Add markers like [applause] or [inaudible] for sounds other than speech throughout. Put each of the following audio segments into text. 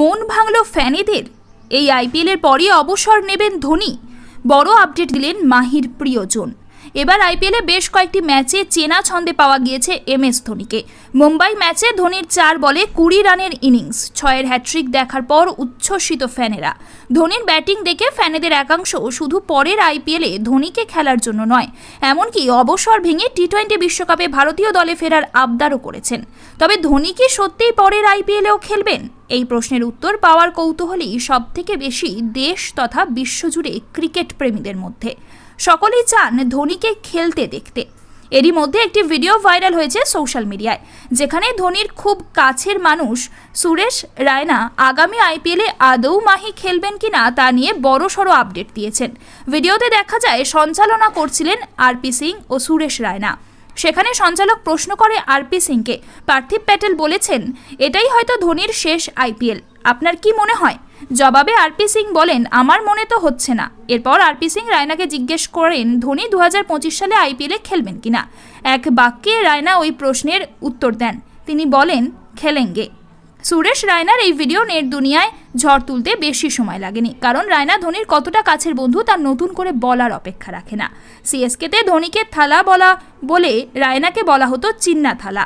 মন ভাঙল ফ্যানেদের। এই আইপিএলের পরই অবসর নেবেন ধোনি। বড় আপডেট দিলেন মাহির প্রিয়জন। এবার আইপিএলে বেশ কয়েকটি ম্যাচে চেনা ছন্দে পাওয়া গিয়েছে এম এস ধোনিকে। মুম্বাই ম্যাচে ধোনির চার বলে কুড়ি রানের ইনিংস, ছয়ের হ্যাট্রিক দেখার পর উচ্ছ্বসিত ফ্যানেরা। ধোনির ব্যাটিং দেখে ফ্যানেদের একাংশ শুধু পরের আইপিএলে ধোনিকে খেলার জন্য নয়, এমনকি অবসর ভেঙে টি টোয়েন্টি বিশ্বকাপে ভারতীয় দলে ফেরার আবদারও করেছেন। তবে ধোনি কি সত্যিই পরের আইপিএলেও খেলবেন? এই প্রশ্নের উত্তর পাওয়ার কৌতূহলই সব থেকে বেশি দেশ তথা বিশ্বজুড়ে ক্রিকেট প্রেমীদের মধ্যে। সকলেই চান ধোনিকে খেলতে দেখতে। এরই মধ্যে একটি ভিডিও ভাইরাল হয়েছে সোশ্যাল মিডিয়ায়, যেখানে ধোনির খুব কাছের মানুষ সুরেশ রায়না আগামী আইপিএলে আদৌ মাহি খেলবেন কিনা তা নিয়ে বড়সড় আপডেট দিয়েছেন। ভিডিওতে দেখা যায়, সঞ্চালনা করছিলেন আরপি সিং ও সুরেশ রায়না। সেখানে সঞ্চালক প্রশ্ন করে আরপি সিংকে। পার্থিব প্যাটেল বলেছেন, এটাই হয়তো ধোনির শেষ আইপিএল। আপনার কি মনে হয়? জবাবে আরপি সিং বলেন, আমার মনে তো হচ্ছে না। এরপর আরপি সিং রায়নাকে জিজ্ঞেস করেন, ধোনি দু হাজার পঁচিশ সালে আইপিএলে খেলবেন কিনা? এক বাক্যে রায়না ওই প্রশ্নের উত্তর দেন। তিনি বলেন, খেলেঙ্গে। সুরেশ রায়নার এই ভিডিও নেট দুনিয়ায় ঝড় তুলতে বেশি সময় লাগেনি, কারণ রায়না ধোনির কতটা কাছের বন্ধু তার নতুন করে বলার অপেক্ষা রাখে না। সিএসকেতে ধোনিকে থালা বলা বলে রায়নাকে বলা হতো চিন্না থালা।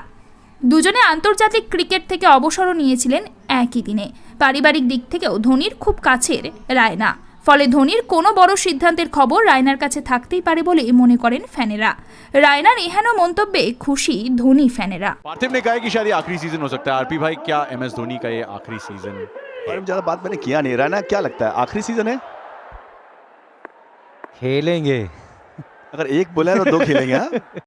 দুজনে আন্তর্জাতিক ক্রিকেট থেকে অবসরও নিয়েছিলেন একই দিনে। পারিবারিক দিক থেকেও ধোনির খুব কাছের রায়না। ফলে ধোনির কোনো বড় সিদ্ধান্তের খবর রায়নার কাছে থাকতেই পারে বলে মনে করেন ফ্যানেরা রায়নার এহেন মন্তব্যে খুশি ধোনি ফ্যানেরা पार्थिव ने कहा है कि शायद ये आखिरी सीजन हो सकता है आरपी भाई क्या एम एस धोनी का ये आखिरी सीजन बारे में ज्यादा बात मैंने किया नहीं राना क्या लगता है आखिरी सीजन है खेलेंगे अगर एक बोला है तो दो खेलेंगे हाँ [laughs]